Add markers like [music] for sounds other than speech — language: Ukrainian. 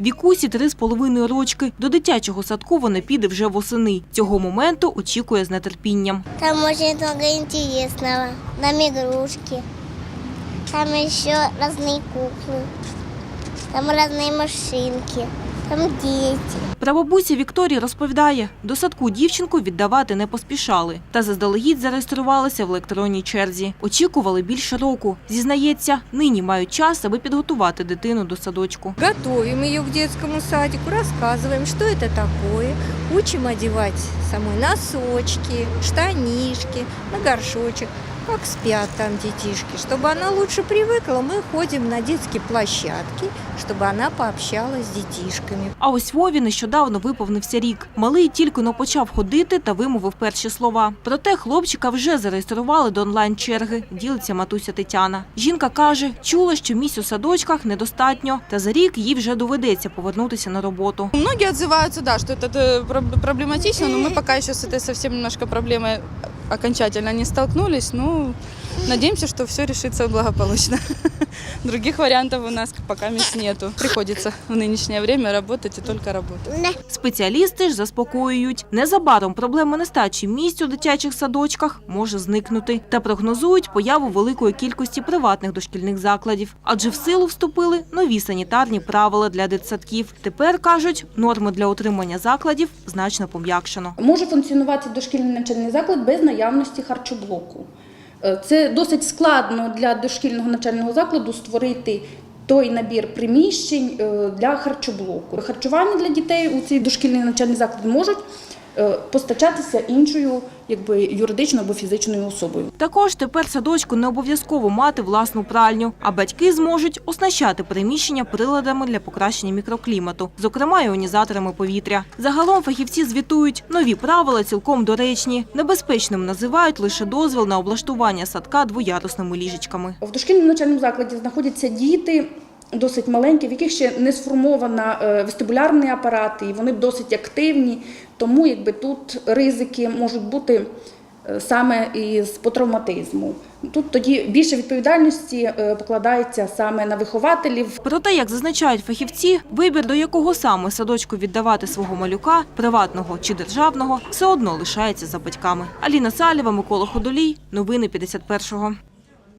Вікусі три з половиною рочки. До дитячого садку вона піде вже восени. Цього моменту очікує з нетерпінням. Там очень много интересного. Там игрушки. Там еще разные куклы. Там разные машинки. Там дети. Прабабуся Вікторія розповідає, до садку дівчинку віддавати не поспішали. Та заздалегідь зареєструвалися в електронній черзі. Очікували більше року. Зізнається, нині мають час, аби підготувати дитину до садочку. Готовим ее к детскому садику, рассказываем, что это такое, учим одевать самой носочки, штанишки, на горшочек, как спят там детишки. Чтобы она лучше привыкла, мы ходим на детские площадки, чтобы она пообщалась с детишками. А ось Вові нещодавно виповнився рік. Малий тільки но почав ходити та вимовив перші слова. Проте хлопчика вже зареєстрували до онлайн-черги, ділиться матуся Тетяна. Жінка каже, чула, що місць у садочках недостатньо, та за рік їй вже доведеться повернутися на роботу. Многие отзываются, да, что это э, проб- проблематично, но мы пока еще с этой совсем немножко проблемой окончательно не столкнулись. Ну, надеемся, что все решится благополучно. [laughs] Других вариантов у нас пока мест нету. Приходится в нынешнее время работать и только работать. Спеціалісти ж заспокоюють, незабаром проблема нестачі місць у дитячих садочках може зникнути та прогнозують появу великої кількості приватних дошкільних закладів. Адже в силу вступили нові санітарні правила для дитсадків. Тепер кажуть, норми для утримання закладів значно пом'якшено. Може функціонувати дошкільний навчальний заклад без наявності харчоблоку. Е, Це досить складно для дошкільного навчального закладу створити той набір приміщень е, для харчоблоку. Харчування для дітей у цій дошкільний навчальний заклад можуть постачатися іншою, якби юридичною або фізичною особою. Також тепер садочку не обов'язково мати власну пральню, а батьки зможуть оснащати приміщення приладами для покращення мікроклімату, зокрема іонізаторами повітря. Загалом фахівці звітують, нові правила цілком доречні. Небезпечним називають лише дозвіл на облаштування садка двоярусними ліжечками. В дошкільному навчальному закладі знаходяться діти досить маленькі, в яких ще не сформована е, вестибулярний апарат, і вони досить активні. Тому якби тут ризики можуть бути е, саме із по травматизму. Тут тоді більше відповідальності е, покладається саме на вихователів, Проте, як зазначають фахівці, вибір до якого саме садочку віддавати свого малюка, приватного чи державного, все одно лишається за батьками. Аліна Салєва, Микола Ходолій. Новини 51-го.